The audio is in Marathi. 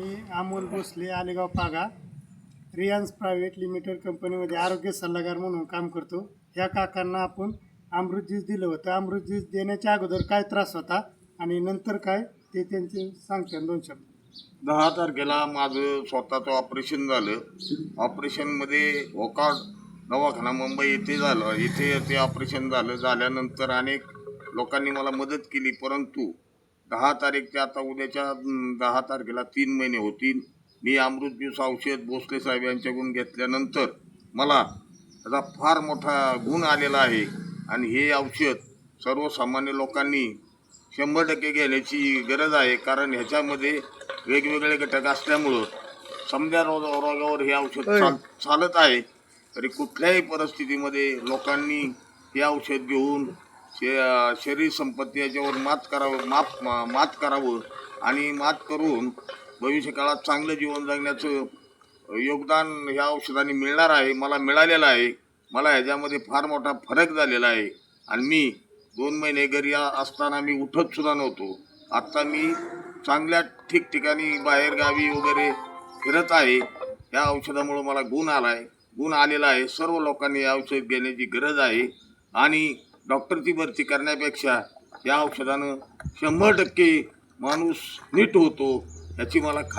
मी अमोल भोसले आलेगाव पागा रियान्स प्रायव्हेट लिमिटेड कंपनीमध्ये आरोग्य सल्लागार म्हणून काम करतो. ह्या काकांना आपण अमृत ज्यूस दिलं होतं. अमृत ज्यूस देण्याच्या अगोदर काय त्रास होता आणि नंतर काय ते त्यांचे सांगते दोन शब्द. दहा तारखेला माझं स्वतःचं ऑपरेशन झालं. ऑपरेशनमध्ये वॉकआउट दवाखाना मुंबई येथे झालं. इथे ते ऑपरेशन झालं. झाल्यानंतर अनेक लोकांनी मला मदत केली परंतु दहा तारीखच्या आता उद्याच्या दहा तारखेला तीन महिने होतील. मी अमृत ज्यूस औषध भोसले साहेब यांच्याकडून घेतल्यानंतर मला त्याचा फार मोठा गुण आलेला आहे. आणि हे औषध सर्वसामान्य लोकांनी शंभर टक्के घेण्याची गरज आहे. कारण ह्याच्यामध्ये वेगवेगळे घटक असल्यामुळं समजा रोग रोगावर हे औषध चाल चालत आहे. तरी कुठल्याही परिस्थितीमध्ये लोकांनी हे औषध घेऊन शे- शरीर संपत्ती याच्यावर मात करावं माप मा- मात करावं आणि मात करून भविष्यकाळात चांगलं जीवन जगण्याचं योगदान ह्या औषधाने मिळणार आहे मला मिळालेलं आहे. मला ह्याच्यामध्ये फार मोठा फरक झालेला आहे. आणि मी दोन महिने घरी असताना मी उठत सुद्धा नव्हतो. आत्ता मी चांगल्या ठिकठिकाणी बाहेर गावी वगैरे फिरत आहे. या औषधामुळं मला गुण आला आहे गुण आलेला आहे. सर्व लोकांनी औषध घेण्याची गरज आहे. आणि डॉक्टरची भरती करण्यापेक्षा या औषधानं शंभर टक्के माणूस नीट होतो याची मला खा